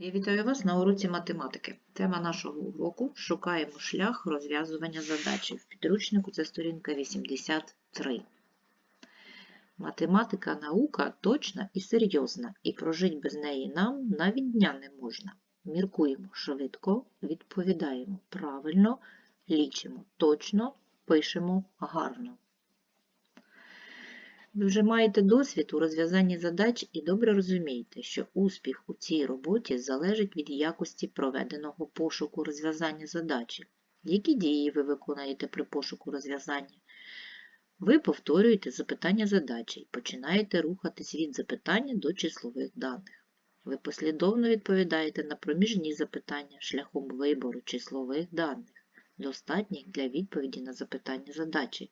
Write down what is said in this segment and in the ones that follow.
Я вітаю вас на уроці математики. Тема нашого уроку Шукаємо шлях розв'язування задачі. В підручнику це сторінка 83. Математика наука точна і серйозна, і прожить без неї нам навіть дня не можна. Міркуємо швидко, відповідаємо правильно, лічимо точно, пишемо гарно. Ви вже маєте досвід у розв'язанні задач і добре розумієте, що успіх у цій роботі залежить від якості проведеного пошуку розв'язання задачі. Які дії ви виконуєте при пошуку розв'язання? Ви повторюєте запитання задачі і починаєте рухатись від запитання до числових даних. Ви послідовно відповідаєте на проміжні запитання шляхом вибору числових даних, достатніх для відповіді на запитання задачі.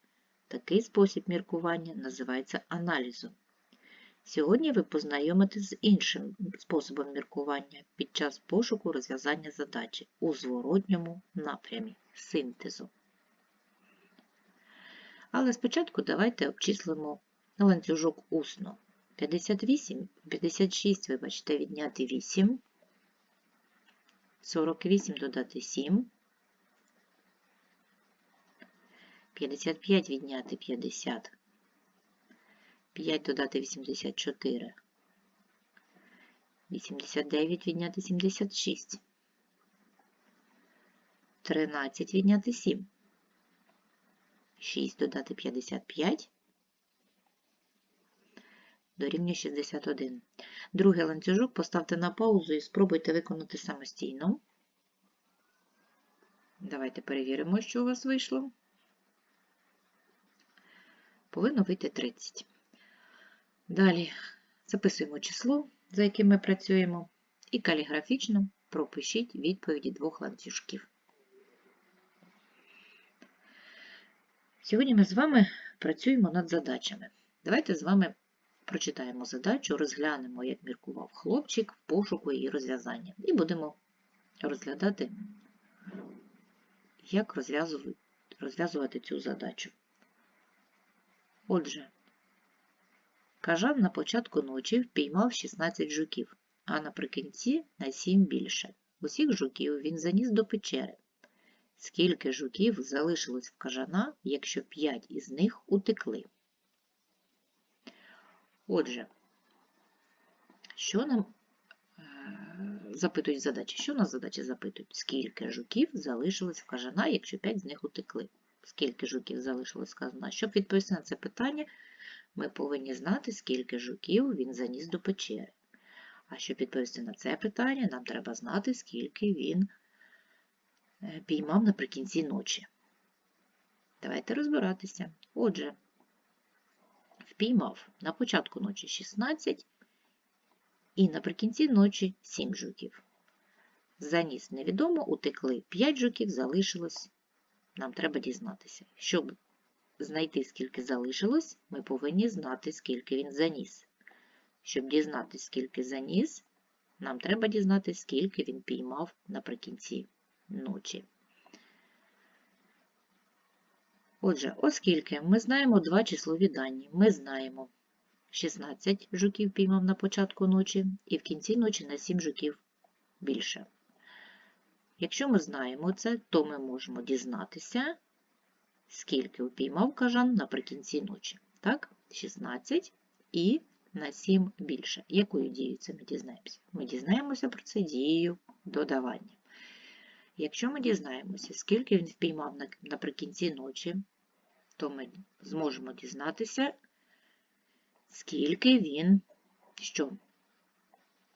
Такий спосіб міркування називається аналізом. Сьогодні ви познайомитесь з іншим способом міркування під час пошуку розв'язання задачі у зворотньому напрямі синтезу. Але спочатку давайте обчислимо ланцюжок усно. 58, 56, вибачте, відняти 8, 48 додати 7, 55 відняти 50. 5 додати 84. 89 відняти 76. 13 відняти 7. 6 додати 55. Дорівнює 61. Другий ланцюжок поставте на паузу і спробуйте виконати самостійно. Давайте перевіримо, що у вас вийшло повинно вийти 30. Далі записуємо число, за яким ми працюємо, і каліграфічно пропишіть відповіді двох ланцюжків. Сьогодні ми з вами працюємо над задачами. Давайте з вами прочитаємо задачу, розглянемо, як міркував хлопчик в пошуку її розв'язання. І будемо розглядати, як розв'язувати цю задачу. Отже, кажан на початку ночі впіймав 16 жуків, а наприкінці на 7 більше. Усіх жуків він заніс до печери. Скільки жуків залишилось в кажана, якщо 5 із них утекли? Отже, що нам е, запитують задачі? Що нас задачі запитують? Скільки жуків залишилось в кажана, якщо 5 з них утекли? Скільки жуків залишилось сказано. Щоб відповісти на це питання, ми повинні знати, скільки жуків він заніс до печери. А щоб відповісти на це питання, нам треба знати, скільки він е, піймав наприкінці ночі. Давайте розбиратися. Отже, впіймав на початку ночі 16 і наприкінці ночі 7 жуків. Заніс невідомо, утекли 5 жуків, залишилось нам треба дізнатися. Щоб знайти, скільки залишилось, ми повинні знати, скільки він заніс. Щоб дізнатися, скільки заніс, нам треба дізнатися, скільки він піймав наприкінці ночі. Отже, оскільки ми знаємо два числові дані, ми знаємо 16 жуків піймав на початку ночі, і в кінці ночі на 7 жуків більше. Якщо ми знаємо це, то ми можемо дізнатися, скільки упіймав кажан наприкінці ночі. Так, 16 і на 7 більше. Якою дією це ми дізнаємося? Ми дізнаємося про це дією додавання. Якщо ми дізнаємося, скільки він впіймав наприкінці ночі, то ми зможемо дізнатися, скільки він що?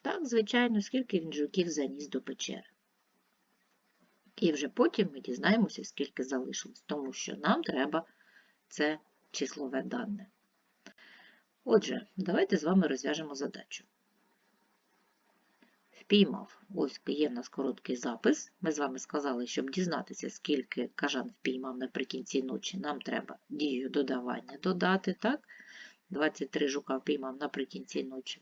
Так, звичайно, скільки він жуків заніс до печери. І вже потім ми дізнаємося, скільки залишилось, тому що нам треба це числове дане. Отже, давайте з вами розв'яжемо задачу. Впіймав, ось є в нас короткий запис. Ми з вами сказали, щоб дізнатися, скільки кажан впіймав наприкінці ночі, нам треба дію додавання додати. так? 23 жука впіймав наприкінці ночі.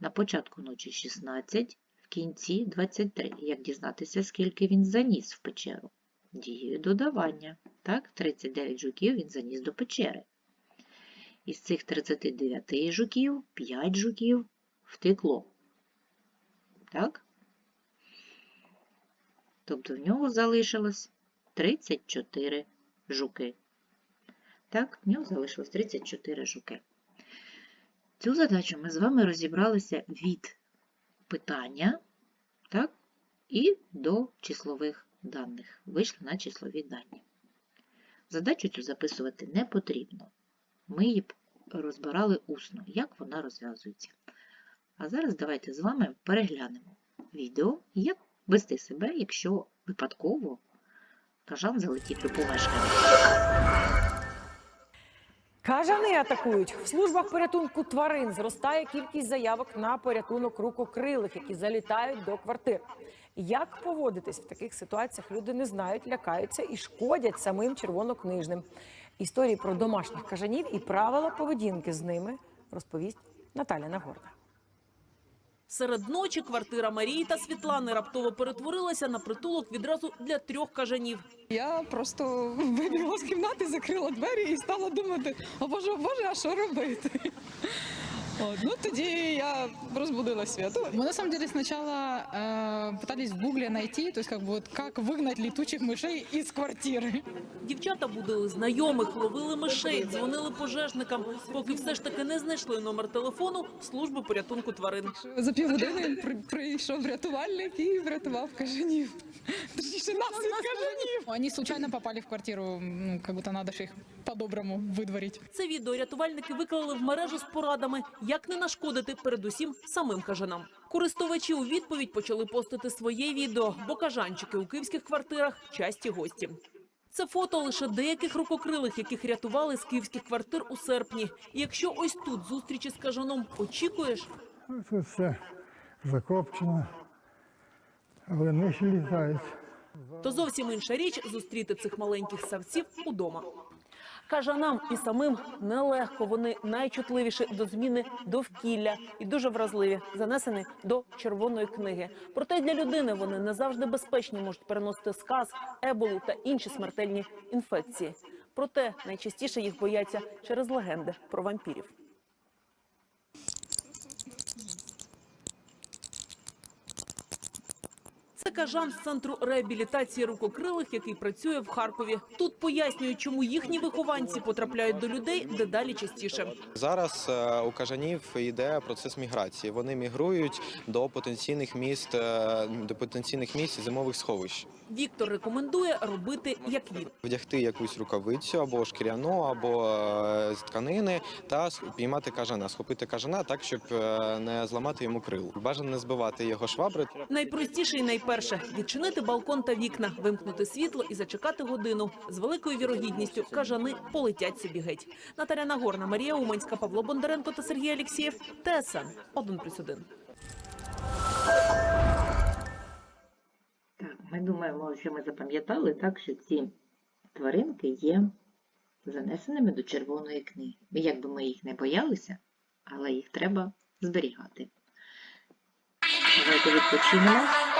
На початку ночі 16, кінці 23. Як дізнатися, скільки він заніс в печеру? Дією додавання. Так, 39 жуків він заніс до печери. Із цих 39 жуків 5 жуків втекло. Так, Тобто в нього залишилось 34 жуки. Так, в нього залишилось 34 жуки. Цю задачу ми з вами розібралися від питання, так, і до числових даних. Вийшли на числові дані. Задачу цю записувати не потрібно. Ми її розбирали усно, як вона розв'язується. А зараз давайте з вами переглянемо відео, як вести себе, якщо випадково кажан залетів до помешкання. Кажани атакують в службах порятунку тварин. Зростає кількість заявок на порятунок рукокрилих, які залітають до квартир. Як поводитись в таких ситуаціях? Люди не знають, лякаються і шкодять самим червонокнижним. Історії про домашніх кажанів і правила поведінки з ними розповість Наталя Нагорна. Серед ночі квартира Марії та Світлани раптово перетворилася на притулок відразу для трьох кажанів. Я просто вибігла з кімнати, закрила двері і стала думати: о боже, о боже, а що робити? От, ну тоді я розбудила свято. Ми на самом деле сначала э, пытались в гугле найти, то есть как бы вот как выгнать летучих мышей из квартиры. Дівчата будили знайомих, ловили мишей, дзвонили пожежникам, поки все ж таки не знайшли номер телефону служби порятунку тварин. За півгодини при- прийшов рятувальник і врятував кажанів. Точніше, нас від кажанів. Вони случайно попали в квартиру, ну, как будто надо ж їх по-доброму видворити. Це відео рятувальники виклали в мережу з порадами, як не нашкодити передусім самим кажанам. Користувачі у відповідь почали постити своє відео, бо кажанчики у київських квартирах часті гості. Це фото лише деяких рукокрилих, яких рятували з київських квартир у серпні. І якщо ось тут зустрічі з кажаном очікуєш, Тут все закопчено, але миші літають. то зовсім інша річ зустріти цих маленьких савців удома. Кажанам і самим нелегко. Вони найчутливіші до зміни довкілля і дуже вразливі, занесені до червоної книги. Проте для людини вони не завжди безпечні, можуть переносити сказ, еболу та інші смертельні інфекції. Проте найчастіше їх бояться через легенди про вампірів. Кажан з центру реабілітації рукокрилих, який працює в Харкові. Тут пояснюють, чому їхні вихованці потрапляють до людей дедалі частіше. Зараз е, у кажанів йде процес міграції. Вони мігрують до потенційних міст, е, до потенційних місць зимових сховищ. Віктор рекомендує робити як він. Вдягти якусь рукавицю або шкіряну, або е, з тканини та піймати кажана, схопити кажана так, щоб е, не зламати йому крил. Бажано не збивати його швабри. Найпростіше і найперше відчинити балкон та вікна, вимкнути світло і зачекати годину. З великою вірогідністю кажани полетять собі геть. Наталя Нагорна, Марія Уманська, Павло Бондаренко та Сергій Алєксєєв. ТСН 1+,1. Думаємо, що ми запам'ятали так, що ці тваринки є занесеними до червоної книги. Як би ми їх не боялися, але їх треба зберігати. Давайте відпочинемо.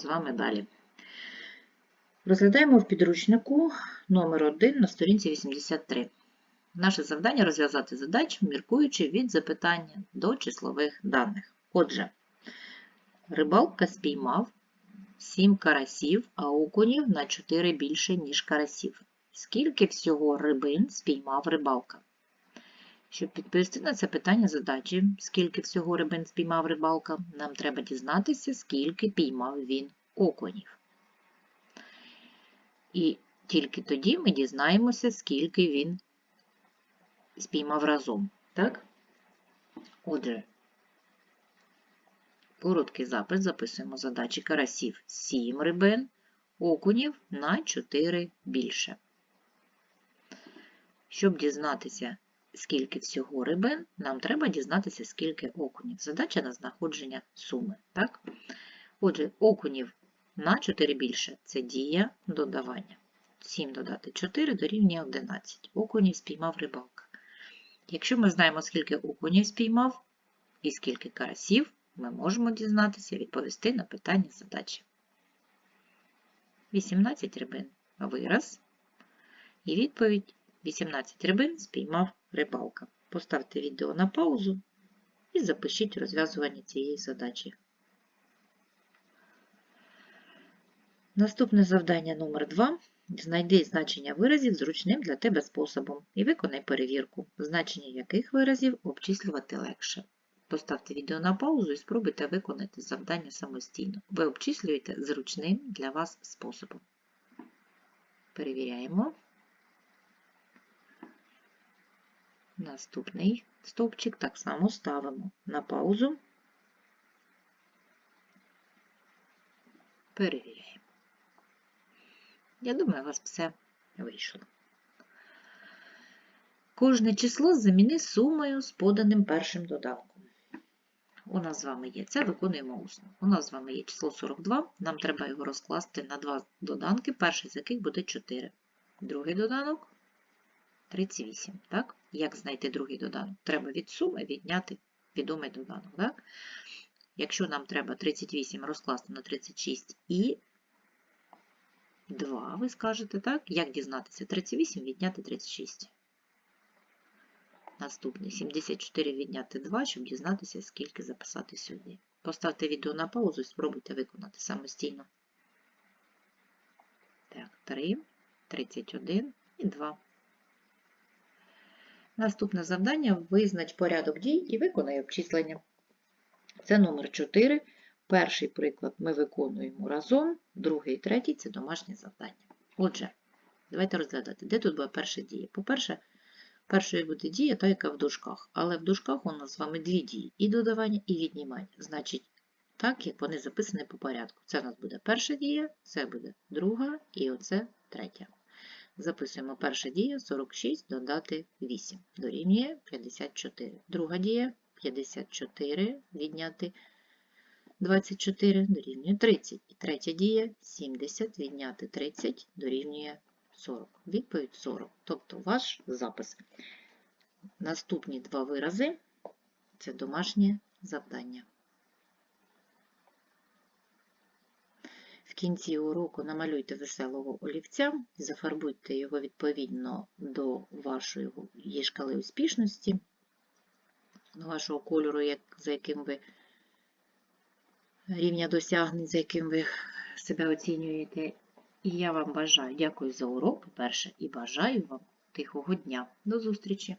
З вами далі. Розглядаємо в підручнику номер 1 на сторінці 83. Наше завдання розв'язати задачу, міркуючи від запитання до числових даних. Отже, рибалка спіймав 7 карасів, а окунів на 4 більше, ніж карасів. скільки всього рибин спіймав рибалка? Щоб відповісти на це питання задачі, скільки всього рибин спіймав рибалка, нам треба дізнатися, скільки піймав він окунів. І тільки тоді ми дізнаємося, скільки він спіймав разом. Так? Отже, короткий запис записуємо задачі карасів 7 рибин, окунів на 4 більше. Щоб дізнатися, скільки всього рибин, нам треба дізнатися, скільки окунів. Задача на знаходження суми. Так? Отже, окунів на 4 більше це дія додавання. 7 додати 4 дорівнює 11. Окунів спіймав рибалка. Якщо ми знаємо, скільки окунів спіймав і скільки карасів, ми можемо дізнатися, відповісти на питання задачі. 18 рибин вираз. І відповідь 18 рибин спіймав рибалка. Поставте відео на паузу і запишіть розв'язування цієї задачі. Наступне завдання номер 2. Знайди значення виразів зручним для тебе способом і виконай перевірку, значення яких виразів обчислювати легше. Поставте відео на паузу і спробуйте виконати завдання самостійно. Ви обчислюєте зручним для вас способом. Перевіряємо. Наступний стовпчик так само ставимо на паузу. Перевіряємо. Я думаю, у вас все вийшло. Кожне число заміни сумою з поданим першим доданком. У нас з вами є, це виконуємо усно. У нас з вами є число 42, нам треба його розкласти на два доданки, перший з яких буде 4. Другий доданок 38. Так? Як знайти другий доданок? Треба від суми відняти відомий доданок. Так? Якщо нам треба 38 розкласти на 36 і 2, ви скажете, так? Як дізнатися? 38 відняти 36. Наступний 74 відняти 2, щоб дізнатися, скільки записати сюди. Поставте відео на паузу і спробуйте виконати самостійно. Так, 3, 31 і 2. Наступне завдання визнач порядок дій і виконай обчислення. Це номер 4. Перший приклад ми виконуємо разом, другий і третій це домашнє завдання. Отже, давайте розглядати, де тут була перша дія. По-перше, першою буде дія, та яка в дужках. Але в дужках у нас з вами дві дії: і додавання, і віднімання. Значить, так, як вони записані по порядку. Це у нас буде перша дія, це буде друга і оце третя. Записуємо перша дія 46 додати 8. Дорівнює 54. Друга дія 54 відняти 24 дорівнює 30. І третя дія 70 відняти 30 дорівнює 40. Відповідь 40. Тобто ваш запис. Наступні два вирази це домашнє завдання. Кінці уроку намалюйте веселого олівця, зафарбуйте його відповідно до вашої шкали успішності, до вашого кольору, як, за яким ви рівня досягнень, за яким ви себе оцінюєте. І я вам бажаю, дякую за урок, по-перше, і бажаю вам тихого дня. До зустрічі!